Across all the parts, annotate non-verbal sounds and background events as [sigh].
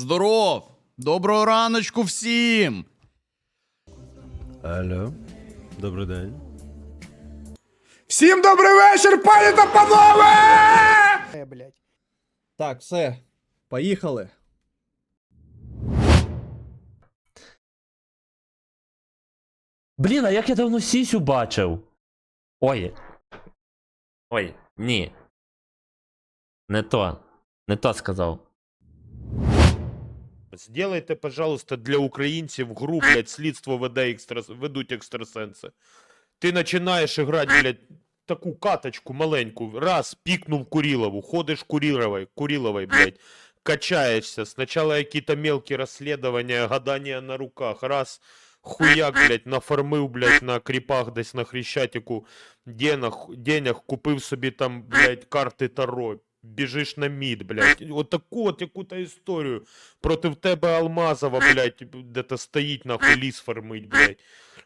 Здоров! Доброго раночку всім! Алло, добрий день. Всім добрий вечір, пані та панове! Е. Так, все. Поїхали. Блін, а як я давно сісю бачив? Ой. Ой, ні. Не то. Не то сказав. Сделайте, пожалуйста, для українців гру, блядь, слідство веде екстрас... ведуть екстрасенси. Ти починаєш грати, блядь, таку каточку маленьку, раз, пікнув Курилову, ходиш Куриловой, Куриловой, блядь, качаешься. Сначала какие-то мелкие расследования, гадания на руках, раз, хуяк, блядь, нафармив, блядь, на кріпах десь на Хрещатику денег, денег купив собі там, блядь, карти Таро, біжиш на мід, блядь. От таку от яку-то історію. Проти тебе Алмазова, блядь, де-то стоїть, нахуй, ліс фармить, блядь.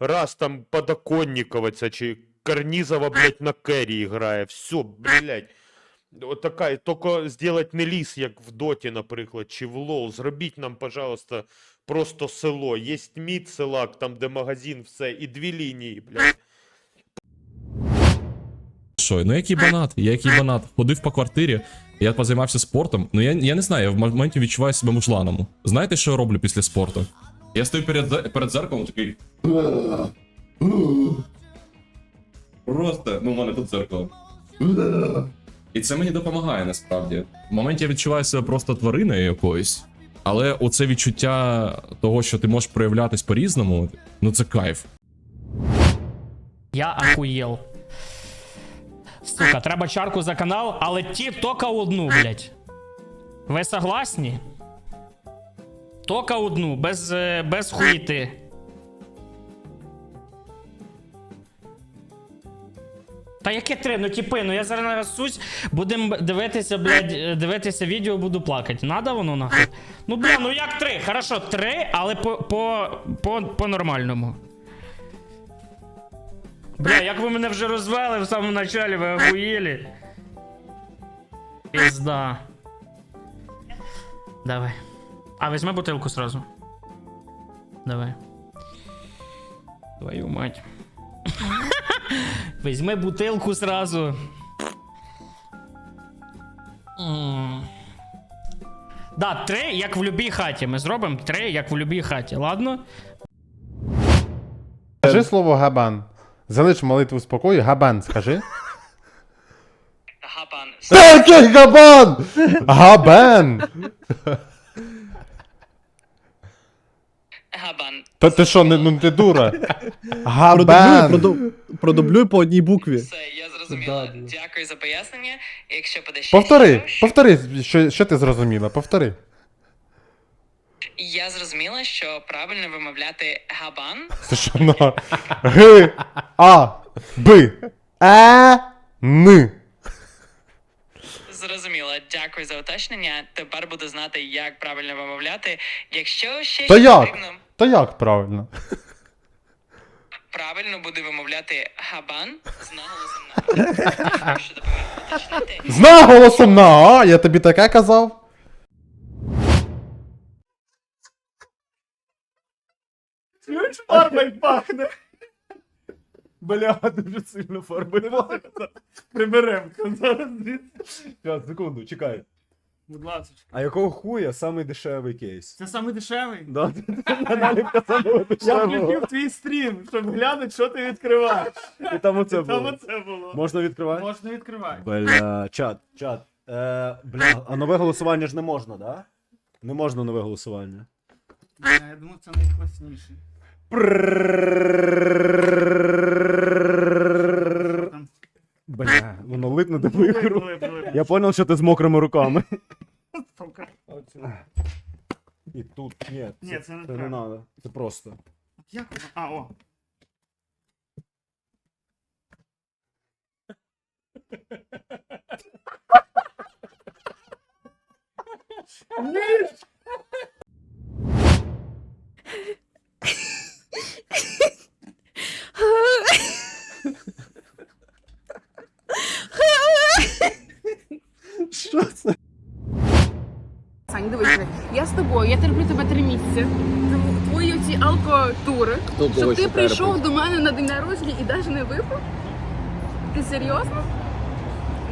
Раз там Подоконникова ця чи Карнізова, блядь, на керрі грає. Все, блядь. От така, тільки зробити не ліс, як в Доті, наприклад, чи в Лоу. Зробіть нам, пожалуйста, просто село. Є мід селак, там, де магазин, все, і дві лінії, блядь. Що, ну який банат? Я який банат. Ходив по квартирі, я позаймався спортом. Ну я, я не знаю, я в моменті відчуваю себе мужланом. Знаєте, що я роблю після спорту? Я стою перед, перед зеркалом такий. Просто, ну, в мене тут зеркало. І це мені допомагає насправді. В моменті я відчуваю себе просто твариною якоюсь. Але оце відчуття того, що ти можеш проявлятись по-різному, ну це кайф. Я ахуєл. Сука, треба чарку за канал, але ті тока одну, блять. Ви согласні? Тока одну, без, е, без хуїти. Та яке три? Ну тіпи, ну я зараз нарасусь, будем дивитися, блядь, е, дивитися відео, буду плакати. Надо воно нахуй? Ну бля, ну як три? Хорошо, три, але по, по, по, по нормальному. Бля, як ви мене вже розвели в самому началі, ви охуєли. Пізда. Давай. А, візьми бутилку сразу. Давай. Твою мать. Візьми бутилку сразу. Да, три, як в любій хаті. Ми зробимо три, як в любій хаті, ладно? Скажи слово габан. Залиш молитву спокою, габан, скажи. Гапан. Та габан? Габан! Габан. Та ти що, не- ну ти дура? Продублюй, Габан! проду- продублюй по одній букві. Все, я зрозуміла. Да, да. Дякую за пояснення. Якщо буде ще Повтори, повтори, що, що ти зрозуміла, повтори. Я зрозуміла, що правильно вимовляти габан. Це що на Г, А, Б, Е, Н. Зрозуміла. Дякую за уточнення. Тепер буду знати, як правильно вимовляти. Якщо ще Та як? потрібно, Та як правильно? правильно буду вимовляти габан з наголосом на. Уточнити. З наголосом на А, я тобі таке казав. Фарбою пахне. Бля, дуже сильно фарбою пахне. Приберем. Зараз. Зараз, секунду, чекай. Будь ласка. А якого хуя самий дешевий кейс? Це самий дешевий? Да, наліпка самого Я дешевого. включив твій стрім, щоб глянути, що ти відкриваєш. І там оце Там було. оце було. Можна відкривати? Можна відкривати. Бля, чат, чат. Е, бля, а нове голосування ж не можна, да? Не можна нове голосування. Я думаю, це найкласніше. Бля, воно липне до моїх. Я понял, що ти з мокрими руками. І тут, ні, Ні, це не треба. Це просто. Як воно? А, о. Що це? Сань, дивись, я з тобою, я терплю тебе три місяці. Твої ці алкотури, щоб ти прийшов до мене на день народження і навіть не випив? Ти серйозно?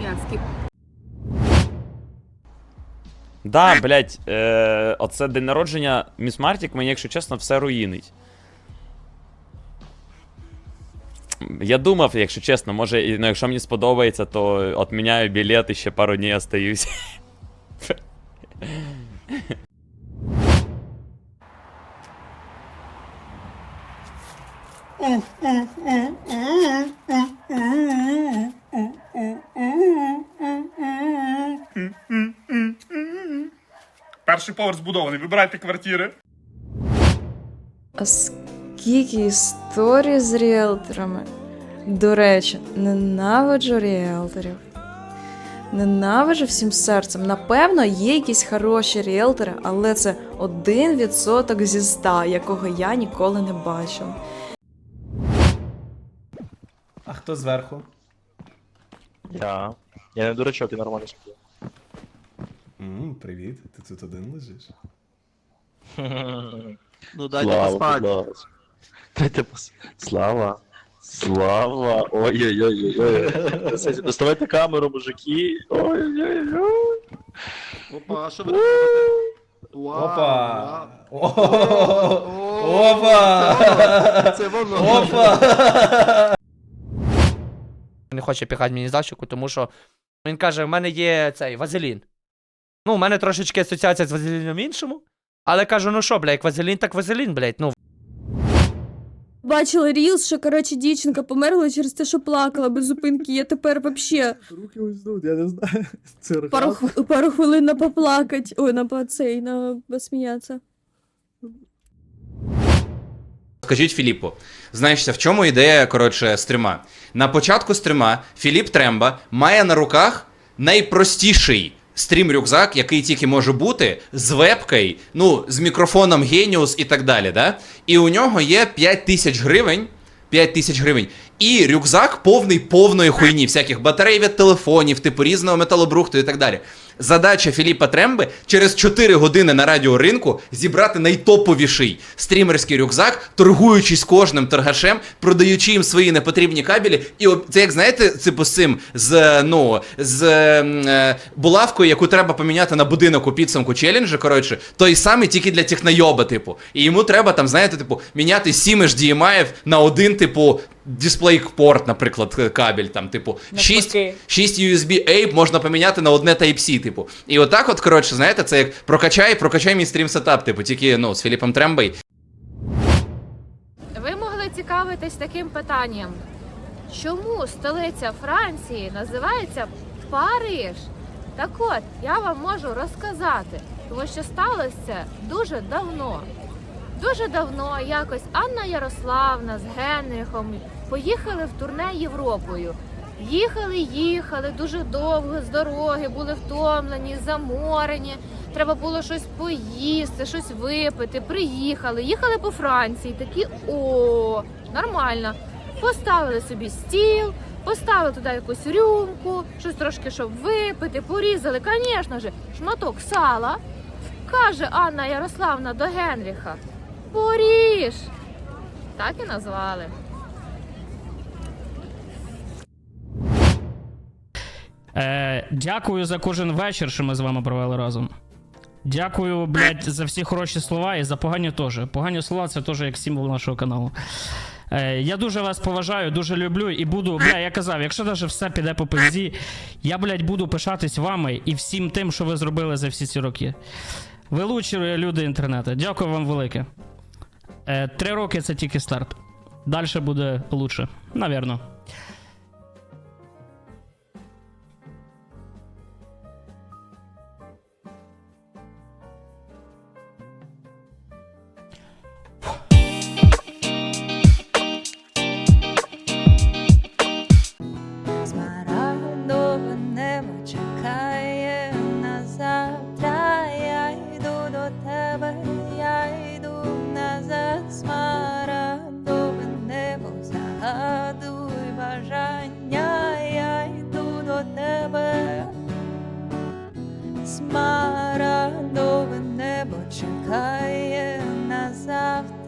Ні, скіп. Да, блять, е, оце день народження Міс Мартік мені, якщо чесно, все руїнить. Я думав, якщо чесно, може, і- ну, якщо мені сподобається, то отміняю білет і ще пару днів остаюсь. [laughs] Перший поверх збудований, вибирайте квартири. Скільки історій з ріелторами? До речі, ненавиджу ріелторів. Ненавиджу всім серцем. Напевно, є якісь хороші ріелтори, але це один відсоток зі ста, якого я ніколи не бачив. А хто зверху? Я. Я не дурачок, я нормально сплю. Ммм, привіт, ти тут один лежиш? Ну дайте поспати. Дайте пос... Слава. Слава. Ой-ой-ой-ой. Доставайте камеру, мужики. Ой-ой-ой. Опа, а що ви тут робите? Вау, Опа! вау. Опа! Це воно. Опа! Не хоче піхати мені защику, тому що він каже: в мене є цей вазелін. Ну, у мене трошечки асоціація з вазеліном іншому. Але кажу, ну що, бля, як вазелін, так вазелін, блядь. Ну, Бачила рілс, що коротше дівчинка померла через те, що плакала без зупинки. Я тепер вообще Руки ось тут, я не знаю. [laughs] Це пару, хв- пару хвилин на поплакать. Ой, на по- цей, на посміятися. Скажіть Філіппу, знаєш, в чому ідея коротше стрима? На початку стрима Філіп Тремба має на руках найпростіший стрім-рюкзак, який тільки може бути, з вебкою, ну, з мікрофоном Genius і так далі. Да? І у нього є 5 тисяч гривень. 5 тисяч гривень. І рюкзак повний повної хуйні, всяких батарей від телефонів, типу різного металобрухту і так далі. Задача Філіпа Тремби через 4 години на радіоринку зібрати найтоповіший стрімерський рюкзак, торгуючись кожним торгашем, продаючи їм свої непотрібні кабелі. І це як знаєте, типу з цим з ну з е, булавкою, яку треба поміняти на будинок у підсумку челенджа. Коротше, той самий тільки для технойоба, типу. І йому треба там, знаєте, типу, міняти 7 HDMI на один, типу. DisplayPort, наприклад, кабель, там, типу, 6, 6 USB-A можна поміняти на одне Type-C, типу. І отак, от, коротше, знаєте, це як прокачай, прокачай мій стрім сетап, типу, тільки ну, з Філіпом Трембой. Ви могли цікавитись таким питанням. Чому столиця Франції називається Париж? Так от, я вам можу розказати, тому що сталося це дуже давно. Дуже давно якось Анна Ярославна з Генрихом поїхали в турне Європою. Їхали, їхали дуже довго з дороги, були втомлені, заморені. Треба було щось поїсти, щось випити. Приїхали, їхали по Франції. Такі о, нормально. Поставили собі стіл, поставили туди якусь рюмку, щось трошки, щоб випити, порізали, звісно ж, шматок сала. Каже Анна Ярославна до Генріха: Поріж! Так і назвали. Е, дякую за кожен вечір, що ми з вами провели разом. Дякую, блядь, за всі хороші слова і за погані теж. Погані слова це теж як символ нашого каналу. Е, я дуже вас поважаю, дуже люблю і буду. Бля, я казав, якщо даже все піде по пизді, я, блядь, буду пишатись вами і всім тим, що ви зробили за всі ці роки. Ви лучші люди інтернету. Дякую вам велике. Е, три роки це тільки старт. Далі буде лучше, навірно. Змарагдове небо чекає чекає на завтра.